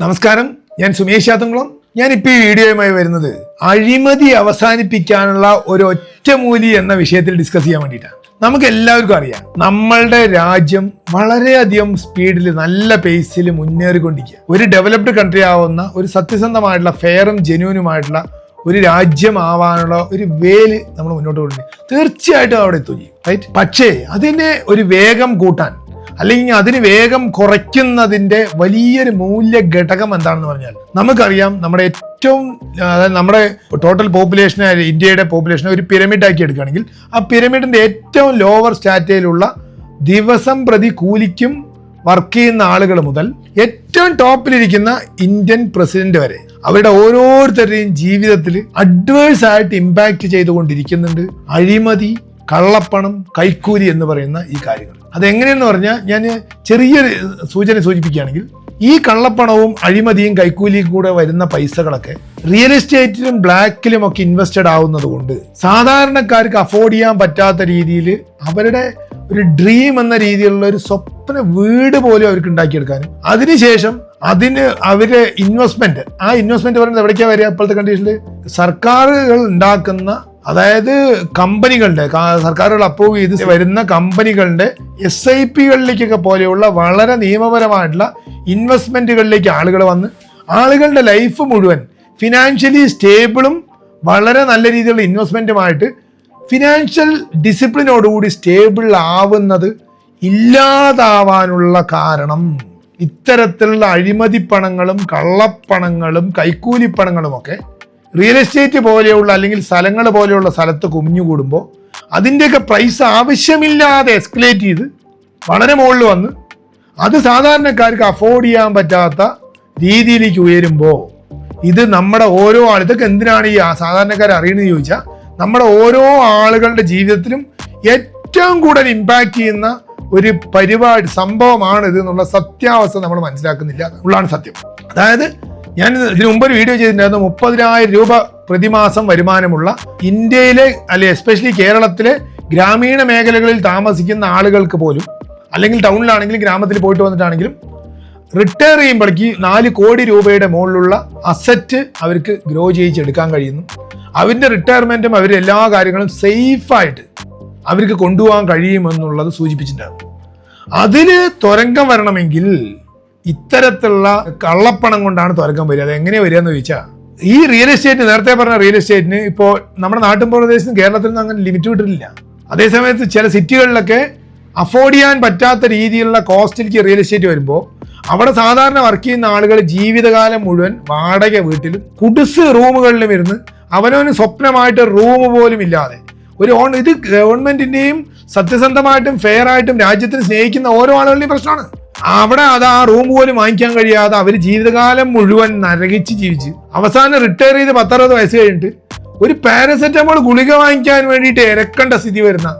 നമസ്കാരം. ഞാൻ സുമേഷ് യാത്തങ്കുളം ഞാൻ ഇപ്പൊ ഈ വീഡിയോയുമായി വരുന്നത് അഴിമതി അവസാനിപ്പിക്കാനുള്ള ഒരു ഒറ്റമൂലി എന്ന വിഷയത്തിൽ ഡിസ്കസ് ചെയ്യാൻ വേണ്ടിയിട്ടാണ് നമുക്ക് എല്ലാവർക്കും അറിയാം. നമ്മളുടെ രാജ്യം വളരെയധികം സ്പീഡിൽ നല്ല പേസിൽ മുന്നേറിക്കൊണ്ടിരിക്കുക ഒരു ഡെവലപ്ഡ് കൺട്രി ആവുന്ന ഒരു സത്യസന്ധമായിട്ടുള്ള ഫെയറും ജെന്യൂനുമായിട്ടുള്ള ഒരു രാജ്യമാവാനുള്ള ഒരു വേൽ നമ്മൾ മുന്നോട്ട് കൊണ്ടുപോയി തീർച്ചയായിട്ടും അവിടെ എത്തുകയും റൈറ്റ് പക്ഷേ അതിനെ ഒരു വേഗം കൂട്ടാൻ അല്ലെങ്കിൽ അതിന് വേഗം കുറയ്ക്കുന്നതിന്റെ വലിയൊരു മൂല്യ ഘടകം എന്താണെന്ന് പറഞ്ഞാൽ നമുക്കറിയാം നമ്മുടെ ഏറ്റവും അതായത് നമ്മുടെ ടോട്ടൽ പോപ്പുലേഷനെ ഇന്ത്യയുടെ പോപ്പുലേഷനെ ഒരു പിരമിഡ് ആക്കി എടുക്കുകയാണെങ്കിൽ ആ പിരമിഡിന്റെ ഏറ്റവും ലോവർ സ്റ്റാറ്റയിലുള്ള ദിവസം പ്രതി കൂലിക്കും വർക്ക് ചെയ്യുന്ന ആളുകൾ മുതൽ ഏറ്റവും ടോപ്പിലിരിക്കുന്ന ഇന്ത്യൻ പ്രസിഡന്റ് വരെ അവരുടെ ഓരോരുത്തരുടെയും ജീവിതത്തിൽ അഡ്വേഴ്സ് ആയിട്ട് ഇമ്പാക്ട് ചെയ്തുകൊണ്ടിരിക്കുന്നുണ്ട്. അഴിമതി കള്ളപ്പണം കൈക്കൂലി എന്ന് പറയുന്ന ഈ കാര്യങ്ങൾ. അതെങ്ങനെയെന്ന് പറഞ്ഞാൽ ഞാൻ ചെറിയൊരു സൂചന സൂചിപ്പിക്കുകയാണെങ്കിൽ ഈ കള്ളപ്പണവും അഴിമതിയും കൈക്കൂലിയും കൂടെ വരുന്ന പൈസകളൊക്കെ റിയൽ എസ്റ്റേറ്റിലും ബ്ലാക്കിലും ഒക്കെ ഇൻവെസ്റ്റഡ് ആവുന്നത് കൊണ്ട് സാധാരണക്കാർക്ക് അഫോർഡ് ചെയ്യാൻ പറ്റാത്ത രീതിയിൽ അവരുടെ ഒരു ഡ്രീം എന്ന രീതിയിലുള്ള ഒരു സ്വപ്ന വീട് പോലും അവർക്ക് ഉണ്ടാക്കിയെടുക്കാനും അതിനുശേഷം അതിന് അവർ ഇൻവെസ്റ്റ്മെന്റ് ആ ഇൻവെസ്റ്റ്മെന്റ് പറയുന്നത് എവിടേക്കാ വരിക ഇപ്പോഴത്തെ കണ്ടീഷനിൽ സർക്കാരുകൾ ഉണ്ടാക്കുന്ന അതായത് കമ്പനികളുടെ സർക്കാരുകൾ അപ്രൂവ് ചെയ്ത് വരുന്ന കമ്പനികളുടെ എസ് ഐ പികളിലേക്കൊക്കെ പോലെയുള്ള വളരെ നിയമപരമായിട്ടുള്ള ഇൻവെസ്റ്റ്മെന്റുകളിലേക്ക് ആളുകൾ വന്ന് ആളുകളുടെ ലൈഫ് മുഴുവൻ ഫിനാൻഷ്യലി സ്റ്റേബിളും വളരെ നല്ല രീതിയിലുള്ള ഇൻവെസ്റ്റ്മെന്റുമായിട്ട് ഫിനാൻഷ്യൽ ഡിസിപ്ലിനോടുകൂടി സ്റ്റേബിൾ ആവുന്നത് ഇല്ലാതാവാനുള്ള കാരണം. ഇത്തരത്തിലുള്ള അഴിമതിപ്പണങ്ങളും കള്ളപ്പണങ്ങളും കൈക്കൂലിപ്പണങ്ങളും ഒക്കെ റിയൽ എസ്റ്റേറ്റ് പോലെയുള്ള അല്ലെങ്കിൽ സ്ഥലങ്ങൾ പോലെയുള്ള സ്ഥലത്ത് കുമിഞ്ഞുകൂടുമ്പോൾ അതിന്റെയൊക്കെ പ്രൈസ് ആവശ്യമില്ലാതെ എസ്കലേറ്റ് ചെയ്ത് വളരെ മുകളിൽ വന്ന് അത് സാധാരണക്കാർക്ക് അഫോർഡ് ചെയ്യാൻ പറ്റാത്ത രീതിയിലേക്ക് ഉയരുമ്പോൾ ഇത് നമ്മുടെ ഓരോ ആൾ ഇതൊക്കെ എന്തിനാണ് ഈ സാധാരണക്കാർ അറിയണമെന്ന് ചോദിച്ചാൽ നമ്മുടെ ഓരോ ആളുകളുടെ ജീവിതത്തിലും ഏറ്റവും കൂടുതൽ ഇമ്പാക്ട് ചെയ്യുന്ന ഒരു പരിപാടി സംഭവമാണ് ഇത് എന്നുള്ള സത്യാവസ്ഥ നമ്മൾ മനസ്സിലാക്കുന്നില്ല. ഉള്ളതാണ് സത്യം. അതായത് ഞാൻ ഇതിനു മുമ്പ് ഒരു വീഡിയോ ചെയ്തിട്ടുണ്ടായിരുന്നു. മുപ്പതിനായിരം രൂപ പ്രതിമാസം വരുമാനമുള്ള ഇന്ത്യയിലെ അല്ലെ എസ്പെഷ്യലി കേരളത്തിലെ ഗ്രാമീണ മേഖലകളിൽ താമസിക്കുന്ന ആളുകൾക്ക് പോലും അല്ലെങ്കിൽ ടൗണിലാണെങ്കിലും ഗ്രാമത്തിൽ പോയിട്ട് വന്നിട്ടാണെങ്കിലും റിട്ടയർ ചെയ്യുമ്പോഴേക്ക് നാല് കോടി രൂപയുടെ മുകളിലുള്ള അസറ്റ് അവർക്ക് ഗ്രോ ചെയ്യിച്ചെടുക്കാൻ കഴിയുന്നു. അവരുടെ റിട്ടയർമെന്റും അവരുടെ എല്ലാ കാര്യങ്ങളും സേഫായിട്ട് അവർക്ക് കൊണ്ടുപോകാൻ കഴിയുമെന്നുള്ളത് സൂചിപ്പിച്ചിട്ടുണ്ട് അതിൽ തുരങ്കം വരണമെങ്കിൽ ഇത്തരത്തിലുള്ള കള്ളപ്പണം കൊണ്ടാണ് തുരങ്കം വരിക. അത് എങ്ങനെ വരിക എന്ന് ചോദിച്ചാൽ ഈ റിയൽ എസ്റ്റേറ്റ് നേരത്തെ പറഞ്ഞ റിയൽ എസ്റ്റേറ്റിന് ഇപ്പോൾ നമ്മുടെ നാട്ടിൻ പ്രദേശത്തും കേരളത്തിലൊന്നും അങ്ങനെ ലിമിറ്റ് വിട്ടിട്ടില്ല. അതേസമയത്ത് ചില സിറ്റികളിലൊക്കെ അഫോർഡ് ചെയ്യാൻ പറ്റാത്ത രീതിയിലുള്ള കോസ്റ്റിലേക്ക് റിയൽ എസ്റ്റേറ്റ് വരുമ്പോൾ അവിടെ സാധാരണ വർക്ക് ചെയ്യുന്ന ആളുകൾ ജീവിതകാലം മുഴുവൻ വാടക വീട്ടിലും കുടിസ് റൂമുകളിലും ഇരുന്ന് അവനവന് സ്വപ്നമായിട്ട് റൂം പോലും ഇല്ലാതെ ഒരു ഓൺ ഇത് ഗവൺമെന്റിന്റെയും സത്യസന്ധമായിട്ടും ഫെയർ ആയിട്ടും രാജ്യത്തിന് സ്നേഹിക്കുന്ന ഓരോ ആളുകളുടെയും പ്രശ്നമാണ്. അവിടെ അത് ആ റൂം പോലും വാങ്ങിക്കാൻ കഴിയാതെ അവർ ജീവിതകാലം മുഴുവൻ നരകിച്ച് ജീവിച്ച്. അവസാനം റിട്ടയർ ചെയ്ത് പത്തറുപത് വയസ്സ് കഴിഞ്ഞിട്ട് ഒരു പാരസെറ്റമോൾ ഗുളിക വാങ്ങിക്കാൻ വേണ്ടിയിട്ട് ഇരക്കേണ്ട സ്ഥിതി വരുന്ന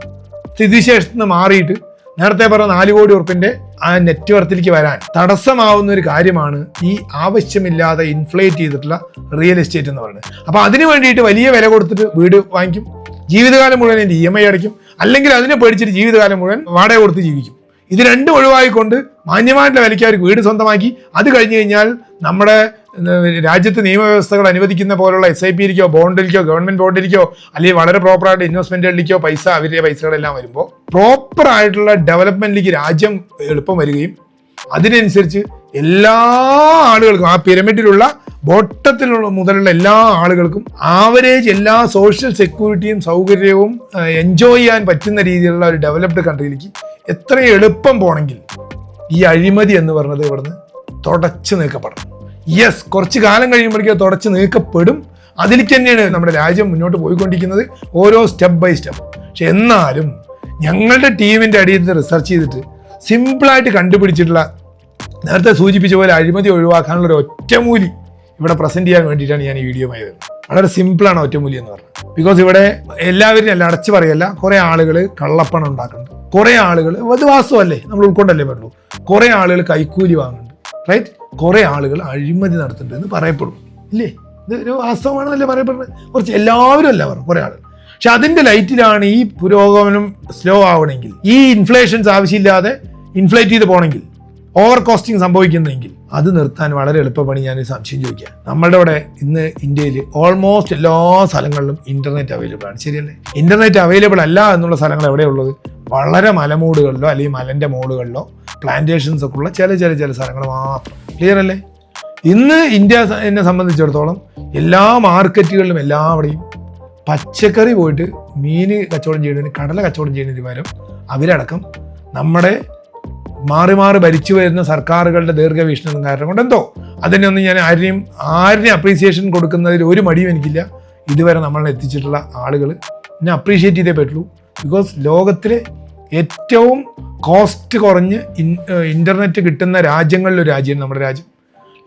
സ്ഥിതിശേഷത്തിൽ നിന്ന് മാറിയിട്ട് നേരത്തെ പറഞ്ഞ നാല് കോടി ഉറുപ്പിന്റെ ആ നെറ്റ്വർത്തിലേക്ക് വരാൻ തടസ്സമാവുന്ന ഒരു കാര്യമാണ് ഈ ആവശ്യമില്ലാതെ ഇൻഫ്ലേറ്റ് ചെയ്തിട്ടുള്ള റിയൽ എസ്റ്റേറ്റ് എന്ന് പറയുന്നത്. അപ്പോൾ അതിന് വേണ്ടിയിട്ട് വലിയ വില കൊടുത്തിട്ട് വീട് വാങ്ങിക്കും. ജീവിതകാലം മുഴുവൻ ഇ എം ഐ അടയ്ക്കും. അല്ലെങ്കിൽ അതിനെ പേടിച്ചിട്ട് ജീവിതകാലം മുഴുവൻ വാടക കൊടുത്ത് ജീവിക്കും. ഇത് രണ്ടും ഒഴിവായിക്കൊണ്ട് മാന്യമായിട്ടുള്ള വിലയ്ക്ക് അവർക്ക് വീട് സ്വന്തമാക്കി. അത് കഴിഞ്ഞു കഴിഞ്ഞാൽ നമ്മുടെ രാജ്യത്ത് നിയമവ്യവസ്ഥകൾ അനുവദിക്കുന്ന പോലുള്ള എസ് ഐ പിയിലേക്കോ ബോണ്ടിലേക്കോ ഗവൺമെന്റ് ബോണ്ടിലേക്കോ അല്ലെങ്കിൽ വളരെ പ്രോപ്പറായിട്ട് ഇൻവെസ്റ്റ്മെന്റുകളിലേക്കോ പൈസ അവരുടെ പൈസകളെല്ലാം വരുമ്പോൾ പ്രോപ്പറായിട്ടുള്ള ഡെവലപ്മെന്റിലേക്ക് രാജ്യം എളുപ്പം വരികയും അതിനനുസരിച്ച് എല്ലാ ആളുകൾക്കും ആ പിരമിഡിലുള്ള ബോട്ടത്തിലുള്ള മുതലുള്ള എല്ലാ ആളുകൾക്കും ആവറേജ് എല്ലാ സോഷ്യൽ സെക്യൂരിറ്റിയും സൗകര്യവും എൻജോയ് ചെയ്യാൻ പറ്റുന്ന രീതിയിലുള്ള ഒരു ഡെവലപ്ഡ് കൺട്രിയിലേക്ക് എത്ര എളുപ്പം പോണെങ്കിൽ ഈ അഴിമതി എന്ന് പറഞ്ഞത് ഇവിടുന്ന് തുടച്ചു നീക്കപ്പെടണം. യെസ് കുറച്ച് കാലം കഴിയുമ്പോഴേക്കും തുടച്ചു നീക്കപ്പെടും. അതിലേക്ക് തന്നെയാണ് നമ്മുടെ രാജ്യം മുന്നോട്ട് പോയിക്കൊണ്ടിരിക്കുന്നത് ഓരോ സ്റ്റെപ്പ് ബൈ സ്റ്റെപ്പ് പക്ഷെ എന്നാലും ഞങ്ങളുടെ ടീമിന്റെ അടിയിൽ നിന്ന് റിസർച്ച് ചെയ്തിട്ട് സിമ്പിളായിട്ട് കണ്ടുപിടിച്ചിട്ടുള്ള നേരത്തെ സൂചിപ്പിച്ച പോലെ അഴിമതി ഒഴിവാക്കാനുള്ള ഒരു ഒറ്റമൂലി ഇവിടെ പ്രസന്റ് ചെയ്യാൻ വേണ്ടിയിട്ടാണ് ഞാൻ ഈ വീഡിയോ വരുന്നത് വളരെ സിമ്പിളാണ് ഒറ്റമൂലി എന്ന് പറഞ്ഞത് ബിക്കോസ് ഇവിടെ എല്ലാവരും അല്ല അടച്ചു പറയല്ല കുറെ ആളുകൾ കള്ളപ്പണം ഉണ്ടാക്കുന്നുണ്ട്. കുറെ ആളുകൾ അത് വാസ്തവല്ലേ നമ്മൾ ഉൾക്കൊണ്ടല്ലേ പറ്റുള്ളൂ കുറെ ആളുകൾ കൈക്കൂലി വാങ്ങുന്നുണ്ട് റൈറ്റ് കുറെ ആളുകൾ അഴിമതി നടത്തുന്നുണ്ട് എന്ന് പറയപ്പെടും. ഇല്ലേ? ഇത് ഒരു വാസ്തവമാണെന്നല്ലേ പറയപ്പെടുന്നത്? കുറച്ച് എല്ലാവരും അല്ല പറഞ്ഞു കുറെ ആളുകൾ പക്ഷെ അതിന്റെ ലൈറ്റിലാണ് ഈ പുരോഗമനം സ്ലോ ആവണമെങ്കിൽ ഈ ഇൻഫ്ലേഷൻസ് ആവശ്യമില്ലാതെ ഇൻഫ്ലേറ്റ് ചെയ്ത് പോകണമെങ്കിൽ ഓവർ കോസ്റ്റിംഗ് സംഭവിക്കുന്നെങ്കിൽ അത് നിർത്താൻ വളരെ എളുപ്പപ്പണി ഞാൻ സംശയം ചോദിക്കുക നമ്മളുടെ ഇവിടെ ഇന്ന് ഇന്ത്യയിൽ ഓൾമോസ്റ്റ് എല്ലാ സ്ഥലങ്ങളിലും ഇന്റർനെറ്റ് അവൈലബിൾ ആണ്. ശരിയല്ലേ? ഇന്റർനെറ്റ് അവൈലബിൾ അല്ല എന്നുള്ള സ്ഥലങ്ങൾ എവിടെയുള്ളത്? വളരെ മലമൂടുകളിലോ അല്ലെങ്കിൽ മലന്റെ മോളുകളിലോ പ്ലാന്റേഷൻസ് ഒക്കെ ഉള്ള ചില ചില ചില സ്ഥലങ്ങൾ മാത്രം. ക്ലിയർ അല്ലേ? ഇന്ന് ഇന്ത്യ എന്നെ സംബന്ധിച്ചിടത്തോളം എല്ലാ മാർക്കറ്റുകളിലും എല്ലാവിടെയും പച്ചക്കറി പോയിട്ട് മീൻ കച്ചവടം ചെയ്യുന്നതിന് കടല കച്ചവടം ചെയ്യുന്നതിന് പകരം അവരടക്കം നമ്മുടെ മാറി മാറി ഭരിച്ചു വരുന്ന സർക്കാരുകളുടെ ദീർഘവീക്ഷണം കാരണം കൊണ്ട് എന്തോ. അതിനൊന്നും ഞാൻ ആരെയും ആരിനെ അപ്രീസിയേഷൻ കൊടുക്കുന്നതിൽ ഒരു മടിയും എനിക്കില്ല. ഇതുവരെ നമ്മളെ എത്തിച്ചിട്ടുള്ള ആളുകൾ ഞാൻ അപ്രീഷിയേറ്റ് ചെയ്തേ പറ്റുള്ളൂ. ബിക്കോസ് ലോകത്തിലെ ഏറ്റവും കോസ്റ്റ് കുറഞ്ഞ് ഇന്റർനെറ്റ് കിട്ടുന്ന രാജ്യങ്ങളിലൊരു രാജ്യമാണ് നമ്മുടെ രാജ്യം.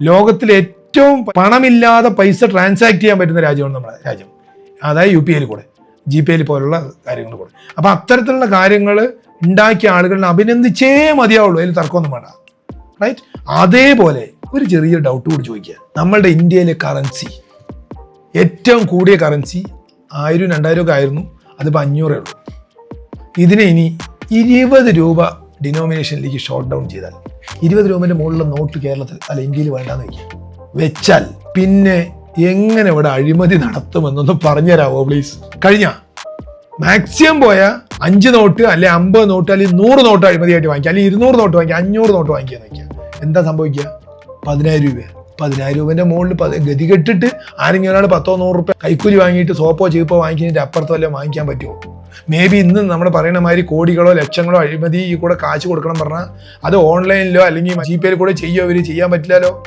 ലോകത്തിലെ ഏറ്റവും പണമില്ലാതെ പൈസ ട്രാൻസാക്ട് ചെയ്യാൻ പറ്റുന്ന രാജ്യമാണ് നമ്മുടെ രാജ്യം. അതായത് യു പി ഐയിൽ കൂടെ ജി പി പോലുള്ള കാര്യങ്ങൾ കൂടെ. അപ്പോൾ അത്തരത്തിലുള്ള കാര്യങ്ങൾ ഉണ്ടാക്കിയ ആളുകളെ അഭിനന്ദിച്ചേ മതിയാവുള്ളൂ. അതിൽ തർക്കമൊന്നും വേണ്ട. റൈറ്റ് അതേപോലെ ഒരു ചെറിയ ഡൗട്ട് കൂടി ചോദിക്കുക. നമ്മളുടെ ഇന്ത്യയിലെ കറൻസി ഏറ്റവും കൂടിയ കറൻസി ആയിരം രണ്ടായിരം ഒക്കെ ആയിരുന്നു. അതിപ്പോൾ അഞ്ഞൂറേ ഉള്ളൂ. ഇതിനെ ഇനി ഇരുപത് രൂപ ഡിനോമിനേഷനിലേക്ക് ഷോട്ട് ഡൗൺ ചെയ്താൽ ഇരുപത് രൂപേന്റെ മുകളിലെ നോട്ട് കേരളത്തിൽ അല്ല ഇന്ത്യയിൽ വേണ്ടാന്ന് വയ്ക്കുക വെച്ചാൽ പിന്നെ എങ്ങനെ ഇവിടെ അഴിമതി നടത്തുമെന്നൊന്ന് പറഞ്ഞുതരാമോ പ്ലീസ് കഴിഞ്ഞ? മാക്സിമം പോയ അഞ്ച് നോട്ട് അല്ലെ അമ്പത് നോട്ട് അല്ലെങ്കിൽ നൂറ് നോട്ട് അഴിമതിയായിട്ട് വാങ്ങിക്കുക. അല്ലെങ്കിൽ ഇരുന്നൂറ് നോട്ട് വാങ്ങിക്കുക അഞ്ഞൂറ് നോട്ട് വാങ്ങിക്കുക നോക്കിയാൽ എന്താ സംഭവിക്കുക? പതിനായിരം രൂപ പതിനായിരം രൂപേന്റെ മുകളിൽ പതി ഗതി കെട്ടിട്ട് ആരെങ്കിലും ഒരാൾ പത്തോ നൂറ് റുപ്യ കൈക്കൂലി വാങ്ങിയിട്ട് സോപ്പോ ചീപ്പോ വാങ്ങിക്കുന്നതിന്റെ അപ്പുറത്തോ അല്ലെങ്കിൽ വാങ്ങിക്കാൻ പറ്റുമോ? മേ ബി ഇന്ന് നമ്മൾ പറയുന്ന മാതിരി കോടികളോ ലക്ഷങ്ങളോ അഴിമതി ഈ കൂടെ കാശ് കൊടുക്കണം പറഞ്ഞാൽ അത് ഓൺലൈനിലോ അല്ലെങ്കിൽ ജി പേയിൽ കൂടെ ചെയ്യുമോ ഇവർ ചെയ്യാൻ പറ്റില്ലല്ലോ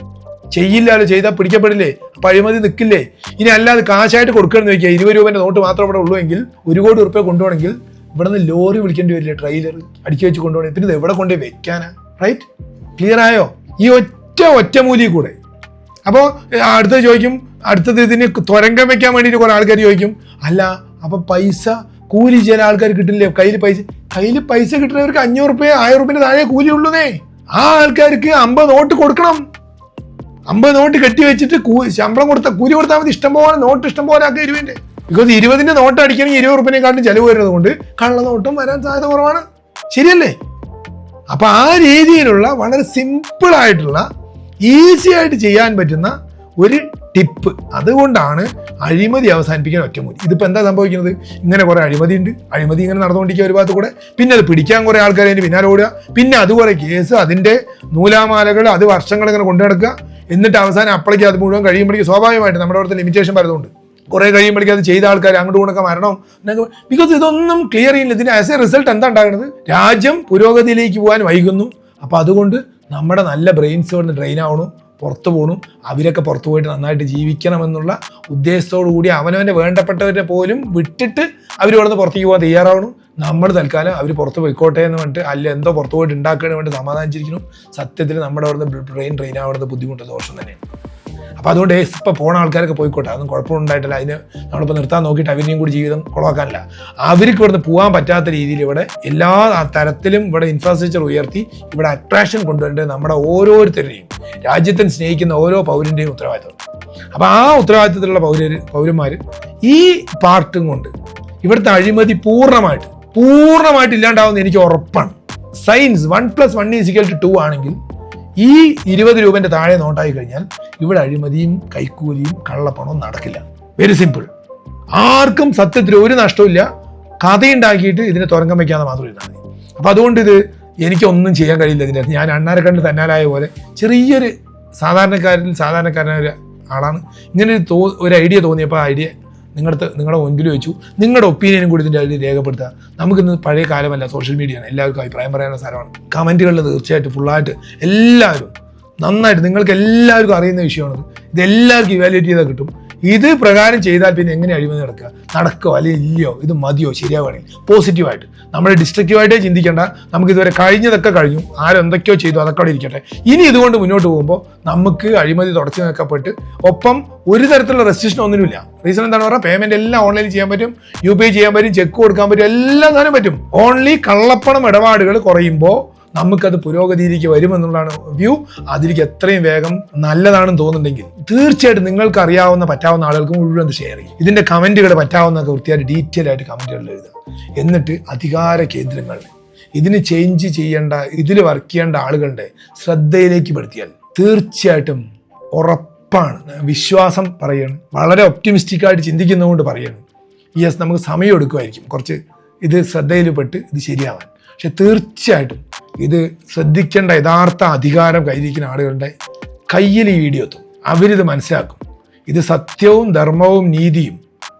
ചെയ്യില്ലല്ലോ ചെയ്താൽ പിടിക്കപ്പെടില്ലേ? അപ്പൊ അഴിമതി നിൽക്കില്ലേ? ഇനി അല്ലാതെ കാശായിട്ട് കൊടുക്കണമെന്ന് വെക്കുക ഇരുപത് രൂപേന്റെ നോട്ട് മാത്രം ഇവിടെ ഉള്ളൂ എങ്കിൽ ഒരു കോടി റുപ്യ കൊണ്ടുപോകണമെങ്കിൽ ഇവിടെ നിന്ന് ലോറി വിളിക്കേണ്ടി വരില്ലേ ട്രെയിലർ അടിച്ച് വെച്ച് കൊണ്ടുപോകണം. പിന്നെ ഇത് എവിടെ കൊണ്ടുപോയി വെക്കാനാ? റൈറ്റ് ക്ലിയർ ആയോ? ഈ ഒറ്റ ഒറ്റമൂലി കൂടെ. അപ്പോൾ അടുത്തത് ചോദിക്കും. അടുത്തത് ഇതിന് തുരങ്കം വെക്കാൻ വേണ്ടിയിട്ട് കുറെ ആൾക്കാർ ചോദിക്കും. അല്ല അപ്പം പൈസ കൂലി ചില ആൾക്കാർ കിട്ടില്ലേ? കയ്യിൽ പൈസ കയ്യിൽ പൈസ കിട്ടുന്നവർക്ക് അഞ്ഞൂറ് റുപ്യ ആയിരം റുപ്യന്റെ താഴെ കൂലി ഉള്ളൂന്നേ. ആ ആൾക്കാർക്ക് അമ്പത് നോട്ട് കൊടുക്കണം. അമ്പത് നോട്ട് കെട്ടി വെച്ചിട്ട് ശമ്പളം കൊടുത്ത കൂലി കൊടുത്താൽ മതി. ഇഷ്ടം പോലെ നോട്ട് ഇഷ്ടം പോലെ ആക്കി ഇരുപതിന്റെ ബിക്കോസ് ഇരുപതിന്റെ നോട്ട് അടിക്കണമെങ്കിൽ ഇരുപത് റുപ്യനെക്കാട്ടും ചെലവ് വരുന്നത് കൊണ്ട് കള്ള നോട്ടും വരാൻ സാധ്യത കുറവാണ്. ശരിയല്ലേ? അപ്പൊ ആ രീതിയിലുള്ള വളരെ സിമ്പിൾ ആയിട്ടുള്ള ഈസി ആയിട്ട് ചെയ്യാൻ പറ്റുന്ന ഒരു ടിപ്പ്. അതുകൊണ്ടാണ് അഴിമതി അവസാനിപ്പിക്കാൻ ഒറ്റമൂലി. ഇതിപ്പോൾ എന്താ സംഭവിക്കുന്നത്? ഇങ്ങനെ കുറേ അഴിമതി ഉണ്ട് അഴിമതി ഇങ്ങനെ നടന്നുകൊണ്ടിരിക്കുക ഒരു ഭാഗത്ത് കൂടെ. പിന്നെ അത് പിടിക്കാൻ കുറേ ആൾക്കാർ അതിന് പിന്നാലെ ഓടുക. പിന്നെ അത് കുറെ കേസ് അതിന്റെ നൂലാമാലകൾ അത് വർഷങ്ങൾ ഇങ്ങനെ കൊണ്ടു നടക്കുക. എന്നിട്ട് അവസാനം അപ്പളേക്ക് അത് മുഴുവൻ കഴിയുമ്പോഴേക്കും സ്വാഭാവികമായിട്ട് നമ്മുടെ അവിടുത്തെ ലിമിറ്റേഷൻ വരുന്നുണ്ട്. കുറേ കഴിയുമ്പോഴേക്കും അത് ചെയ്ത ആൾക്കാർ അങ്ങോട്ട് കൊണ്ടൊക്കെ മരണം. ബിക്കോസ് ഇതൊന്നും ക്ലിയർ ചെയ്യില്ല ഇതിന് ആസ് എ റിസൾട്ട് എന്താ ഉണ്ടാകുന്നത്? രാജ്യം പുരോഗതിയിലേക്ക് പോകാൻ വൈകുന്നു. അപ്പോൾ അതുകൊണ്ട് നമ്മുടെ നല്ല ബ്രെയിൻസ് കൊണ്ട് ഡ്രെയിൻ ആവണം. പുറത്തു പോകണം അവരൊക്കെ പുറത്തു പോയിട്ട് നന്നായിട്ട് ജീവിക്കണമെന്നുള്ള ഉദ്ദേശത്തോടു കൂടി അവനവന്റെ വേണ്ടപ്പെട്ടവരെ പോലും വിട്ടിട്ട് അവർ ഇവിടെ നിന്ന് പുറത്തേക്ക് പോകാൻ തയ്യാറാവണം. നമ്മൾ തൽക്കാലം അവർ പുറത്ത് പോയിക്കോട്ടെ എന്ന് പറഞ്ഞിട്ട് അല്ല എന്തോ പുറത്ത് പോയിട്ട് ഉണ്ടാക്കണമെന്ന് വേണ്ടി സമാധാനിച്ചിരിക്കുന്നു. സത്യത്തിൽ നമ്മുടെ അവിടുന്ന് ബ്രെയിൻ ഡ്രെയിൻ ആവുന്നത് ബുദ്ധിമുട്ട് ദോഷം തന്നെയാണ്. അപ്പോൾ അതുകൊണ്ട് ഇപ്പം പോണ ആൾക്കാരൊക്കെ പോയിക്കോട്ടെ. അതൊന്നും കുഴപ്പമുണ്ടായിട്ടില്ല. അതിന് നമ്മളിപ്പോൾ നിർത്താൻ നോക്കിയിട്ട് അവരെയും കൂടി ജീവിതം കുളവാക്കാനില്ല. അവർക്ക് ഇവിടുന്ന് പോകാൻ പറ്റാത്ത രീതിയിൽ ഇവിടെ എല്ലാ തരത്തിലും ഇവിടെ ഇൻഫ്രാസ്ട്രക്ചർ ഉയർത്തി ഇവിടെ അട്രാക്ഷൻ കൊണ്ടുവരേണ്ടത് നമ്മുടെ ഓരോരുത്തരുടെയും രാജ്യത്തിന് സ്നേഹിക്കുന്ന ഓരോ പൗരന്റെയും ഉത്തരവാദിത്തം അപ്പോൾ ആ ഉത്തരവാദിത്തത്തിലുള്ള പൗര പൗരന്മാർ ഈ പാർട്ടും കൊണ്ട് ഇവിടുത്തെ അഴിമതി പൂർണമായിട്ട് പൂർണമായിട്ട് ഇല്ലാണ്ടാവുന്ന എനിക്ക് ഉറപ്പാണ്. Science one plus one is equal to two ആണെങ്കിൽ ഈ ഇരുപത് രൂപന്റെ താഴെ നോട്ടായി കഴിഞ്ഞാൽ ഇവിടെ അഴിമതിയും കൈക്കൂലിയും കള്ളപ്പണവും നടക്കില്ല. വെരി സിമ്പിൾ ആർക്കും സത്യത്തിൽ ഒരു നഷ്ടമില്ല കഥയുണ്ടാക്കിയിട്ട് ഇതിനെ തുരങ്കം വയ്ക്കാതെ മാത്രം മതി. അപ്പൊ അതുകൊണ്ട് ഇത് എനിക്കൊന്നും ചെയ്യാൻ കഴിയില്ല ഇതിന്റെ ഞാൻ അണ്ണാരെ കണ്ട് തന്നാലായ പോലെ ചെറിയൊരു സാധാരണക്കാരിൽ സാധാരണക്കാരനായ ആളാണ് ഇങ്ങനെ ഒരു തോ ഒരു ഐഡിയ തോന്നിയപ്പോൾ ആ ഐഡിയ നിങ്ങളുടെ നിങ്ങളുടെ മുൻപിൽ വെച്ചു. നിങ്ങളുടെ ഒപ്പീനിയനും കൂടി ഇതിന്റെ അതിൽ രേഖപ്പെടുത്തുക. നമുക്കിന്ന് പഴയ കാലമല്ല സോഷ്യൽ മീഡിയയാണ് എല്ലാവർക്കും അഭിപ്രായം പറയാനുള്ള സ്ഥലമാണ്. കമന്റുകളിൽ തീർച്ചയായിട്ടും ഫുള്ളായിട്ട് എല്ലാവരും നന്നായിട്ട് നിങ്ങൾക്ക് എല്ലാവർക്കും അറിയുന്ന വിഷയമാണ് ഇത് എല്ലാവർക്കും ഇവാലുവേറ്റ് ചെയ്താൽ കിട്ടും. ഇത് പ്രകാരം ചെയ്താൽ പിന്നെ എങ്ങനെ അഴിമതി നടക്കുക? നടക്കോ അല്ലെങ്കിൽ ഇല്ലയോ? ഇത് മതിയോ? ശരിയാവുകയാണെങ്കിൽ പോസിറ്റീവായിട്ട്. നമ്മൾ ഡിസ്ട്രക്റ്റീവായിട്ടേ ചിന്തിക്കേണ്ട. നമുക്ക് ഇതുവരെ കഴിഞ്ഞതൊക്കെ കഴിഞ്ഞു. ആരെന്തൊക്കെയോ ചെയ്തു. അതൊക്കെ അവിടെ ഇരിക്കട്ടെ. ഇനി ഇതുകൊണ്ട് മുന്നോട്ട് പോകുമ്പോൾ നമുക്ക് അഴിമതി തുടച്ചു നിൽക്കപ്പെട്ട് ഒപ്പം ഒരു തരത്തിലുള്ള റെസ്ട്രിക്ഷൻ ഒന്നിനുമില്ല. റീസൺ എന്താണ് പറഞ്ഞാൽ പേയ്മെന്റ് എല്ലാം ഓൺലൈനിൽ ചെയ്യാൻ പറ്റും. യു പി ഐ ചെയ്യാൻ പറ്റും. ചെക്ക് കൊടുക്കാൻ പറ്റും. എല്ലാം സാധനം പറ്റും. ഓൺലി കള്ളപ്പണം ഇടപാടുകൾ കുറയുമ്പോൾ നമുക്കത് പുരോഗതിയിലേക്ക് വരുമെന്നുള്ളതാണ് വ്യൂ. അതിലേക്ക് എത്രയും വേഗം നല്ലതാണെന്ന് തോന്നുന്നുണ്ടെങ്കിൽ തീർച്ചയായിട്ടും നിങ്ങൾക്ക് അറിയാവുന്ന പറ്റാവുന്ന ആളുകൾക്ക് മുഴുവൻ ഷെയർ ചെയ്യും. ഇതിന്റെ കമന്റുകൾ പറ്റാവുന്നൊക്കെ വൃത്തിയായിട്ട് ഡീറ്റെയിൽ ആയിട്ട് കമന്റുകളിൽ എഴുതുക എന്നിട്ട് അധികാര കേന്ദ്രങ്ങൾ ഇതിന് ചേഞ്ച് ചെയ്യേണ്ട ഇതിൽ വർക്ക് ചെയ്യേണ്ട ആളുകളുടെ ശ്രദ്ധയിലേക്ക് പെടുത്തിയാൽ തീർച്ചയായിട്ടും ഉറപ്പാണ്. വിശ്വാസം പറയാണ്. വളരെ ഒപ്റ്റിമിസ്റ്റിക് ആയിട്ട് ചിന്തിക്കുന്നതുകൊണ്ട് പറയാണ്. യെസ് നമുക്ക് സമയം എടുക്കുമായിരിക്കും. കുറച്ച് ഇത് ശ്രദ്ധയിൽപ്പെട്ട് ഇത് ശരിയാവാൻ. പക്ഷെ തീർച്ചയായിട്ടും ഇത് ശ്രദ്ധിക്കേണ്ട യഥാർത്ഥ അധികാരം കയ്യിരിക്കുന്ന ആളുകളുടെ കയ്യിൽ ഈ വീഡിയോ എത്തും. അവരിത് മനസ്സിലാക്കും. ഇത് സത്യവും ധർമ്മവും നീതിയും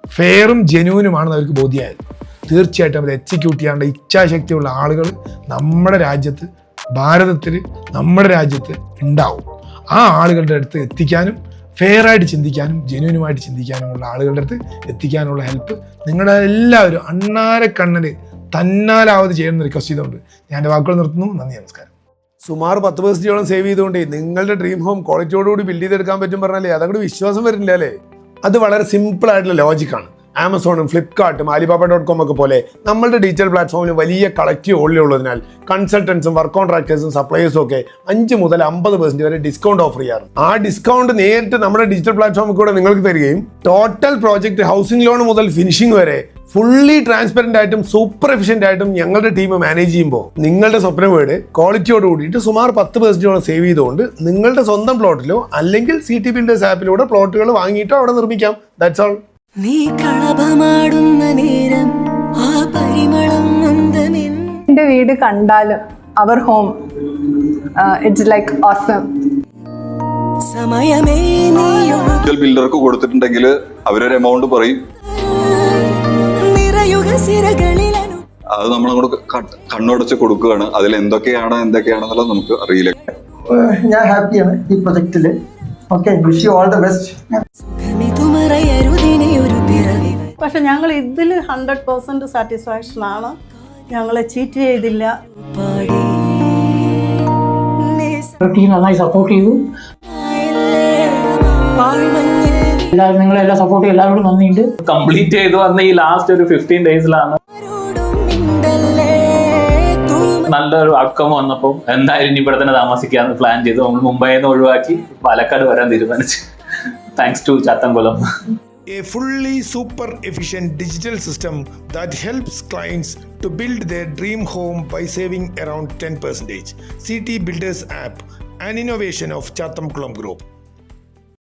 ഫെയറും ജനുവിനുമാണെന്ന് അവർക്ക് ബോധ്യമായത്. തീർച്ചയായിട്ടും അവർ എക്സിക്യൂട്ട് ചെയ്യാനുള്ള ഇച്ഛാശക്തിയുള്ള ആളുകൾ നമ്മുടെ രാജ്യത്ത് ഭാരതത്തിൽ നമ്മുടെ രാജ്യത്ത് ഉണ്ടാവും. ആ ആളുകളുടെ അടുത്ത് എത്തിക്കാനും ഫെയറായിട്ട് ചിന്തിക്കാനും ജെന്യൂനുമായിട്ട് ചിന്തിക്കാനുമുള്ള ആളുകളുടെ അടുത്ത് എത്തിക്കാനുള്ള ഹെൽപ്പ് നിങ്ങളുടെ എല്ലാവരും അണ്ണാരെ കണ്ണന് തന്നാലാവത് ചെയ്യുന്ന റിക്വസ്റ്റ് ചെയ്തുകൊണ്ട് ഞാൻ എന്റെ വാക്കുകൾ നിർത്തുന്നു. നന്ദി നമസ്കാരം. സുമാർ പത്ത് പെർസെന്റോളം സേവ് ചെയ്തുകൊണ്ട് നിങ്ങളുടെ ഡ്രീം ഹോം ക്വാളിറ്റിയോടുകൂടി ബിൽഡ് ചെയ്തെടുക്കാൻ പറ്റും പറഞ്ഞാലേ അതങ്ങോട്ട് വിശ്വാസം വരുന്നില്ല അല്ലേ? അത് വളരെ സിമ്പിൾ ആയിട്ടുള്ള ലോജിക്കാണ് ആമസോണും ഫ്ലിപ്കാർട്ടും അലിബാബ ഡോട്ട് കോം ഒക്കെ പോലെ നമ്മളുടെ ഡിജിറ്റൽ പ്ലാറ്റ്ഫോമിൽ വലിയ കളക്റ്റീവ് ഓൾറെഡി ഉള്ളതിനാൽ കൺസൾട്ടൻസും വർക്ക് കോൺട്രാക്ടേഴ്സും സപ്ലൈയേഴ്സും ഒക്കെ അഞ്ച് മുതൽ അമ്പത് പെർസെന്റ് വരെ ഡിസ്കൗണ്ട് ഓഫർ ചെയ്യാറ്. ആ ഡിസ്കൗണ്ട് നേരിട്ട് നമ്മുടെ ഡിജിറ്റൽ പ്ലാറ്റ്ഫോമിൽ കൂടെ നിങ്ങൾക്ക് തരികയും ടോട്ടൽ പ്രോജക്റ്റ് ഹൗസിംഗ് ലോൺ മുതൽ ഫിനിഷിംഗ് വരെ ഫുള്ളി ട്രാൻസ്പെറന്റ് ആയിട്ടും സൂപ്പർ എഫിഷ്യന്റ് ആയിട്ടും ഞങ്ങളുടെ ടീം മാനേജ് ചെയ്യുമ്പോൾ നിങ്ങളുടെ സ്വപ്ന വീട് ക്വാളിറ്റിയോട് കൂടിയിട്ട് സുമാർ പത്ത് പെർസെന്റോളം സേവ് ചെയ്തുകൊണ്ട് നിങ്ങളുടെ സ്വന്തം പ്ലോട്ടിലോ അല്ലെങ്കിൽ സി ടി ബിൽഡേഴ്സ് ആപ്പിലൂടെ പ്ലോട്ടുകൾ വാങ്ങിയിട്ടോ അവിടെ നിർമ്മിക്കാം. ദാറ്റ്സ് ഓൾ നീ കളഭമാടുന്ന നേരം ആ പരിമളം എന്റെ വീട് കണ്ടാലും അവർ ഹോം ഇറ്റ്സ് ലൈക്ക് ഓസം ബിൽഡർക്ക് കൊടുത്തിട്ടുണ്ടെങ്കിൽ അവരൊരു എമൗണ്ട് പറയും. അത് നമ്മൾ അങ്ങോട്ട് ക- കണ്ണുടച്ച് കൊടുക്കുകയാണ്. അതിൽ എന്തൊക്കെയാണ് എന്തൊക്കെയാണെന്നുള്ളത് നമുക്ക് അറിയില്ല. ഞാൻ ഹാപ്പിയാണ് ഈ പ്രൊജക്റ്റിൽ okay wish you all the best പക്ഷെ ഞങ്ങൾ ഇതിൽ ഹൺഡ്രഡ് പെർസെന്റ് സാറ്റിസ്ഫാക്ഷൻ ആണ്. ഞങ്ങളെ ചീറ്റ് ചെയ്തില്ല. നന്നായി സപ്പോർട്ട് ചെയ്തു. എല്ലാവരും നിങ്ങളെല്ലാം സപ്പോർട്ട് ചെയ്തു എല്ലാവരോടും നന്ദിയുണ്ട് കംപ്ലീറ്റ് ചെയ്തു വന്ന ഈ ലാസ്റ്റ് ഒരു ഫിഫ്റ്റീൻ ഡേയ്സിലാണ് നല്ലൊരു ഔട്ട്കം വന്നപ്പോൾ എന്തായാലും ഇനി ഇവിടെ തന്നെ താമസിക്കാന്ന് പ്ലാൻ ചെയ്തു. നമ്മൾ മുംബൈയിൽ നിന്ന് ഒഴിവാക്കി പാലക്കാട് വരാൻ തീരുമാനിച്ചു. Thanks to Chathamkulam a fully super efficient digital system that helps clients to build their dream home by saving around 10%. CT Builders app, an innovation of Chatham Kulam Group.